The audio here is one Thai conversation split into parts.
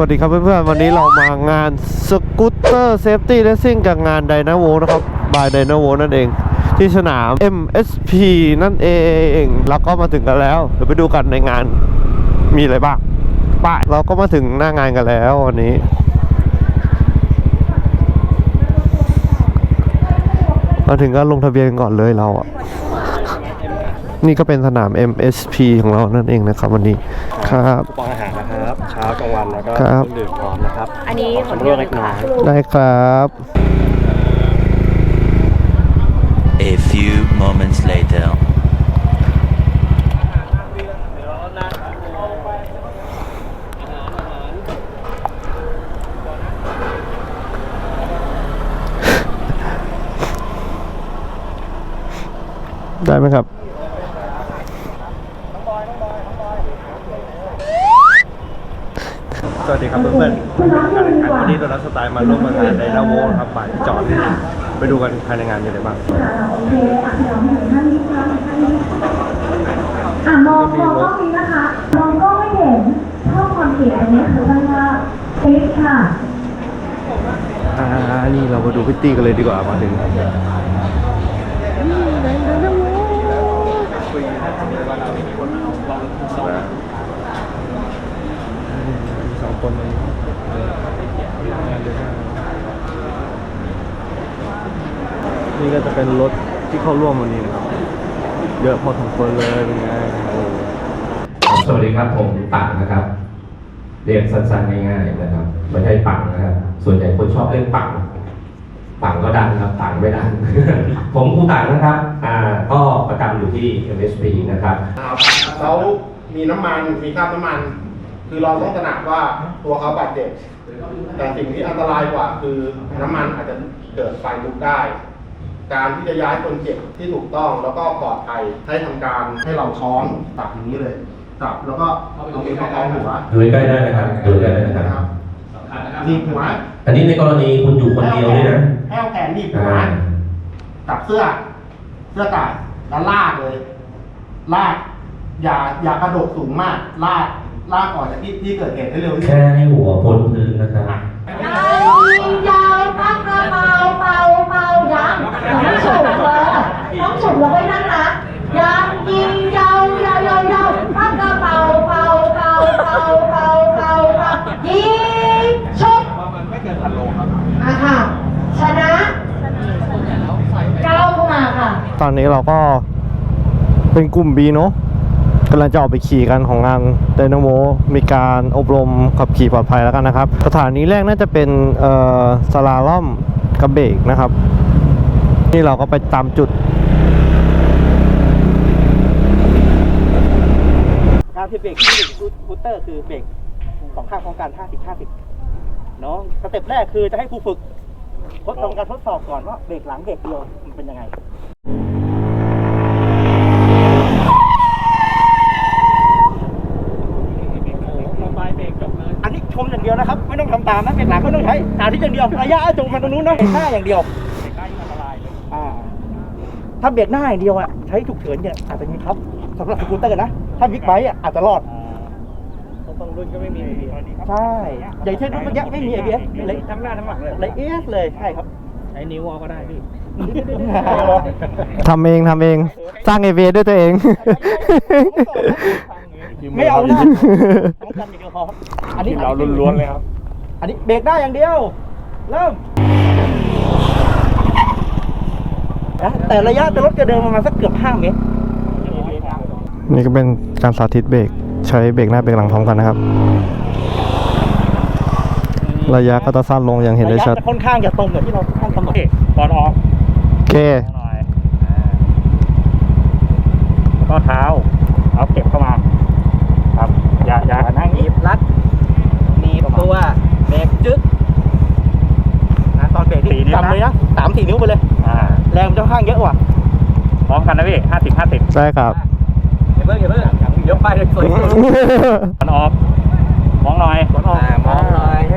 วัสดีครับเพื่อนๆ วันนี้เรามางานสกูตเตอร์เซฟตี้เลสซิ่งกับงานไดนาโวนะครับ บายไดนาโวนั่นเอง ที่สนาม MSP นั่นเองแล้วก็มาถึงกันแล้ว เดี๋ยวไปดูกันในงานมีอะไรบ้างไป้ายเราก็มาถึงหน้างานกันแล้ววันนี้ มาถึงก็ลงทะเบียนก่อนเลยเราอะ นี่ก็เป็นสนาม MSP ของเรานั่นเองนะครับวันนี้ ครับ ปองอาหารนะครับ เช้ากลางวันแล้วก็ครับเครื่องดื่มพร้อมนะครับอันนี้ขอชำร่วเล็กน้อย ได้ครับ A few moments later. ได้ไหมครับ สวัสดีครับเพื่อนๆการแข่งขันวันนี้ตัวรัสไตล์มาร่วมงานในดาโวครับฝ่ายพี่จอดไปดูกันภายในงานมีอะไรบ้างอะมองมองกล้องนี้นะคะมองกล้องไม่เห็นช่องความเขียนอันนี้คือตั้งว่าเซ็กค่ะอ่านี่เรามาดูพิตตี้กันเลยดีกว่ามาถึงสอง คนเลยนี่ก็จะเป็นรถที่เข้าร่วมวันนี้นะครับ เยอะพอสมควรเลยเป็นไงโอ้สวัสดีครับผมปังนะครับ เรียกสั้นๆง่ายๆนะครับ ไม่ใช่ปังนะครับ ส่วนใหญ่คนชอบเรียกปังปังก็ดังครับปังไม่ดังผมครูตังนะครับ อ่าก็ประจำอยู่ที่ MSP นะครับเขามีน้ำมันมีคราบน้ำมัน คือเราต้องตระหนักว่าตัวเขาบาดเจ็บ แต่สิ่งที่อันตรายกว่าคือน้ำมันอาจจะเกิดไฟลุกได้ การที่จะย้ายคนเจ็บที่ถูกต้องแล้วก็ปลอดภัยให้ทำการให้เราช้อนตักอย่างนี้เลยตักแล้วก็เอามือประคองหัวดูใกล้ๆได้นะครับดูใกล้ๆได้นะนะคครัรับบหนีบหัวอันนี้ในกรณีคุณอยู่คนเดียวด้วยนะให้เอาแขนหนีบหัว อ่าจับเสื้อ เสื้อกาดแล้วลากเลย ลาก อย่าอย่ากระโดดสูงมาก ลาก ลากออกจากที่ที่เกิดเหตุให้เร็วที่สุแค่ดให้หัวพ้นพื้นนะครับยิงยาวปักกระเป๋าเป่าเป่ายังต้องฉุบเลยต้องฉุบแล้วก็นั่นนะยังยิงยาวยาวยาวยาวปักกระเป๋าเป่าเป่าเป่าเป่าเป่าเป่ายิงชุบอะค่ะ ชนะก้าวเข้ามาค่ะ ตอนนี้เราก็เป็นกลุ่ม B เนอะ กำลังจะออกไปขี่กันของงานไดนาโมมีการอบรมขับขี่ปลอดภัยแล้วกันนะครับ สถานีแรกน่าจะเป็นเอ่อสลาล่อมกระเบรกนะครับ นี่เราก็ไปตามจุดการที่เบรกที่บูเตอร์คือเบรกสองข้างพร้อมกัน 50 50เนาะสเต็ปแรกคือจะให้ผู้ฝึกทดลองการทดสอบก่อนว่าเบรกหลังเบรกเดียวมันเป็นยังไง อันนี้ชมอย่างเดียวนะครับ ไม่ ต้องทำตามนะเบรกหลังก็ต้องใช้สาธิตอย่างเดียวระยะจงมาตรงนู้นนะเบรกหน้าอย่างเดียวอ่าถ้าเบรกหน้าอย่างเดียวอะใช้ฉุกเฉินเนี่ยอาจจะมีครับสำหรับสกูตเตอร์นะถ้าบิ๊กไบค์อะอาจจะรอดบางรุ่นก็ไม่มีใช่อย่างเช่นรุ่นเมื่อกี้ไม่มี ABS เลยทั้งหน้าทั้งหลังเลยเลยเอสเลยใช่ครับใช้นิ้วเอาก็ได้พี่ทำเองทำเอง สร้างเอเวด้วยตัวเอง ไม่เอาหน้าต้องกันอย่างเดียวพอครับอันนี้เราล้วนๆเลยครับ อันนี้เบรกได้อย่างเดียว เริ่มนะแต่ระยะจะลดกระเดิมประมาณสักเกือบ5เมตรนี่ก็เป็นการสาธิตเบรกใช้เบรกหน้าเบรกหลังพร้อมกันนะครับ ระยะก็จะสั้นลงอย่างเห็นได้ชัดระยะจะค่อนข้างจะตรงกับที่เราตั้งกำหนดก่อนออกโอเคหน่อยแล้วก็เท้า เอาเก็บเข้ามา ครับ อย่าอย่านั่งหนีบรัดหนีบตัวเบรกจึ๊กนะตอนเบรกนี่จำเลยนะสามสี่นิ้วไปเลย แรงมันจะค่อนข้างเยอะกว่า พร้อมกันนะพี่ห้าสิบห้าสิบได้ครับเดี๋ยวเพิ่งเดี๋ยวเพิ่งยกไปเลยสวยมันออก มองหน่อยกดออกอ่ามองหน่อยโเค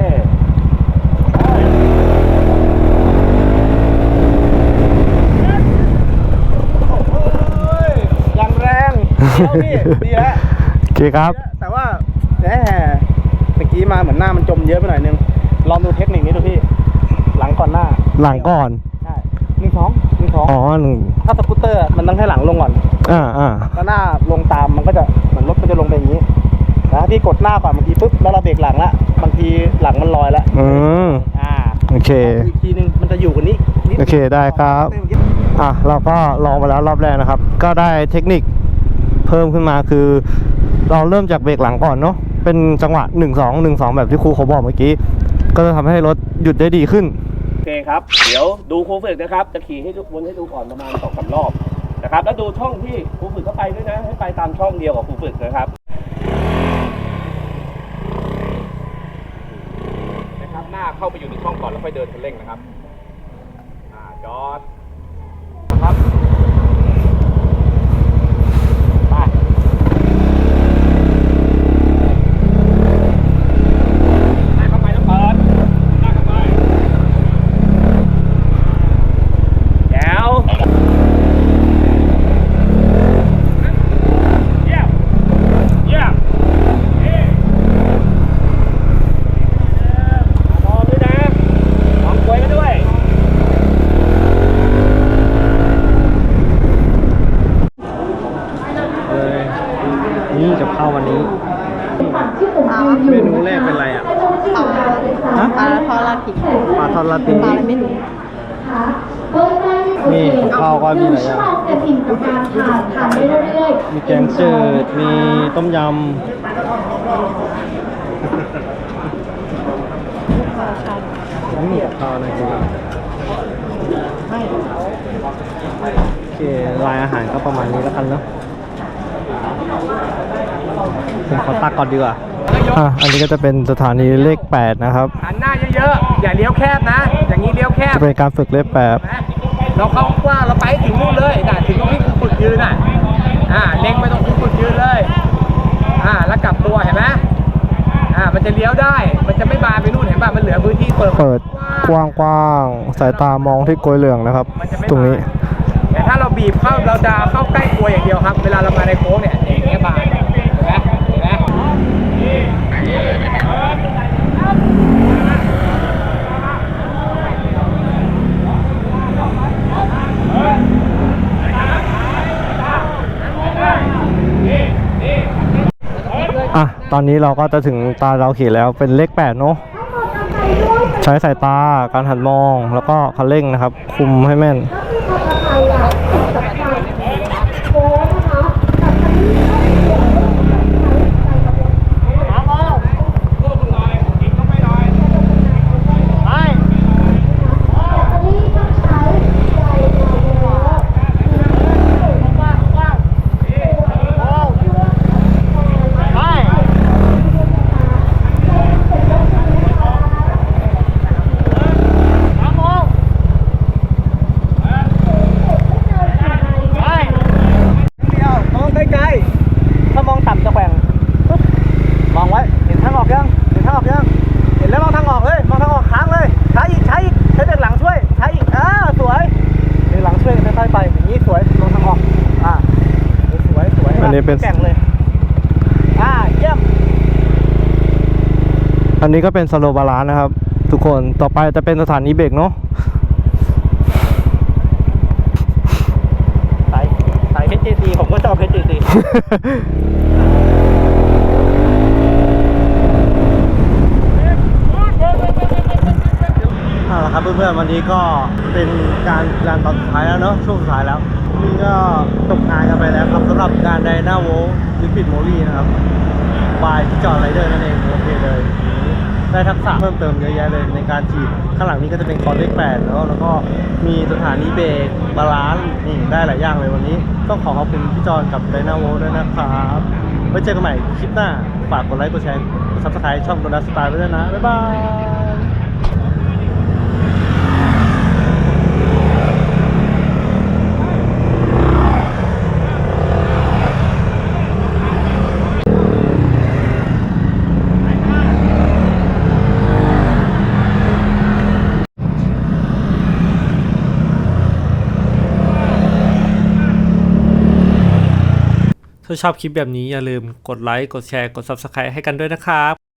โอ้ยยังแรงเดี๋ยวพี่ดีแล้วโอเคครับ แต่ว่าแหมเมื่อกี้มาเหมือนหน้ามันจมเยอะไปหน่อยนึง ลองดูเทคนิคนี้ดูพี่ หลังก่อนหน้า หลังก่อน ใช่หนึ่งสองหนึ่งสองอ๋อหนึ่งถ้าสกูตเตอร์มันต้องให้หลังลงก่อน อ่าอ่าแล้วหน้าลงตามมันก็จะเหมือนรถมันจะลงไปอย่างนี้แล้วพี่กดหน้าก่อนบางทีปุ๊บแล้วเราเบรกหลังละบางทีหลังมันลอยแล้วอืมอ่าโอเคอีกทีนึงมันจะอยู่กันนี้นิดโอเคได้ครับอะเราก็ลองไปแล้วรอบแรกนะครับ ก็ได้เทคนิคเพิ่มขึ้นมาคือ เราเริ่มจากเบรกหลังก่อนเนาะเป็นจังหวะ 1 2 1 2 แบบที่ครูเขาบอกเมื่อกี้ ก็จะทำให้รถหยุดได้ดีขึ้น โอเคครับ เดี๋ยวดูครูฝึกนะครับ จะขี่ให้ทุกวนให้ดูก่อนประมาณสองสามรอบ นะครับ แล้วดูช่องที่ครูฝึกเข้าไปด้วยนะ ให้ไปตามช่องเดียวกับครูฝึกนะครับนะครับ หน้าเข้าไปอยู่ในช่องก่อนแล้วค่อยเดินคันเร่งนะครับ อ่า จอดนะครับ ไป ลากเข้าไปแล้วเปิดลากเข้าไปแจ๋วเยี่ยมเยี่ยมเอ๊ะมองด้วยนะมองกล้วยมาด้วย นี่กับ ข้าววันนี้ เมนูแรกเป็นอะไรอะฮะปลาทอดราดพริกปลาทอดลาตีปลาอะไรไม่รู้นี่กับข้าวก็มีหลายอย่างแต่สิ่งของการทานทานได้เรื่อยๆมีแกงจืด มีต้มยำแล้วมีกับข้าวอะไรกันบ้างโอเครายอาหารก็ประมาณนี้แล้วกันเนาะ ผมขอตักก่อนดีกว่าอะอันนี้ก็จะเป็นสถานีเลข 8 นะครับหันหน้าเยอะๆ อย่าเลี้ยวแคบนะ อย่างนี้เลี้ยวแคบจะเป็นการฝึกเลขนะเราเข้ากว้างเราไปให้ถึงนู่นเลยน่ะถึงตรงที่ครูฝึกยืนน่ะอ่าเล็งไปตรงครูฝึกยืนเลยอ่าแล้วกลับตัวเห็นไหมอ่ามันจะเลี้ยวได้ มันจะไม่บานไปนู่นเห็นป่ะมันเหลือพื้นที่เปิด8เปิดกว้างๆสายตามองที่กลวยเหลืองนะครับมันจะไม่ตรงนี้บานแต่ถ้าเราบีบเข้าเราจะเข้าใกล้กลัวอย่างเดียวครับ เวลาเรามาในโค้งเนี่ยอย่างเงี้ยบานเห็นไหมเห็นไหม อะ ตอนนี้เราก็จะถึงตาเราขี่แล้วเป็นเลข8เนาะใช้สายตาการหันมองแล้วก็คันเร่งนะครับ คุมให้แม่น เดียวมองไกลๆ ถ้ามองต่ำจะแกว่งปึ๊บมองไว้ เห็นทางออกยัง เห็นทางออกยัง เห็นแล้วมองทางออกเลย มองทางออกค้างเลย ใช้อีก ใช้อีก ใช้เบรกหลังช่วย ใช้อีก อ่า สวยเบรกหลังช่วยค่อยๆไป อย่างนี้สวย มองทางออก อ่า สวย สวย อันนี้เป็น แกว่งเลย อ่า เยี่ยม อันนี้ก็เป็นสโลบาลานนะครับ ทุกคนต่อไปจะเป็นสถานีเบรกเนาะสายสาย HJC ผมก็ชอบ HJC เอาละครับเพื่อนๆวันนี้ก็เป็นการงานตอนสุดท้ายแล้วเนาะช่วงสุดท้ายแล้วนี่ก็จบงานกันไปแล้วครับสำหรับการไดนาโวลิควิดโมลี่นะครับบายที่จอร์ไรเดอร์นั่นเองโอเคเลย ได้ทักษะเพิ่มเติมเยอะแยะเลยในการฉีดข้างหลังนี้ก็จะเป็นคอร์ดเลขแปดแล้วแล้วก็มีสถานีเบรกบาลานซ์นี่ได้หลายอย่างเลยวันนี้ ต้องขอขอบคุณพี่จอนกับไดนาโวด้วยนะครับไว้เจอกันใหม่คลิปหน้า ฝากกดไลค์กดแชร์กดซับสไครต์ช่องโดนัทสไตล์ไว้ด้วยนะ บ๊ายบาย ถ้าชอบคลิปแบบนี้อย่าลืมกดไลค์ กดแชร์ กด Subscribe ให้กันด้วยนะครับ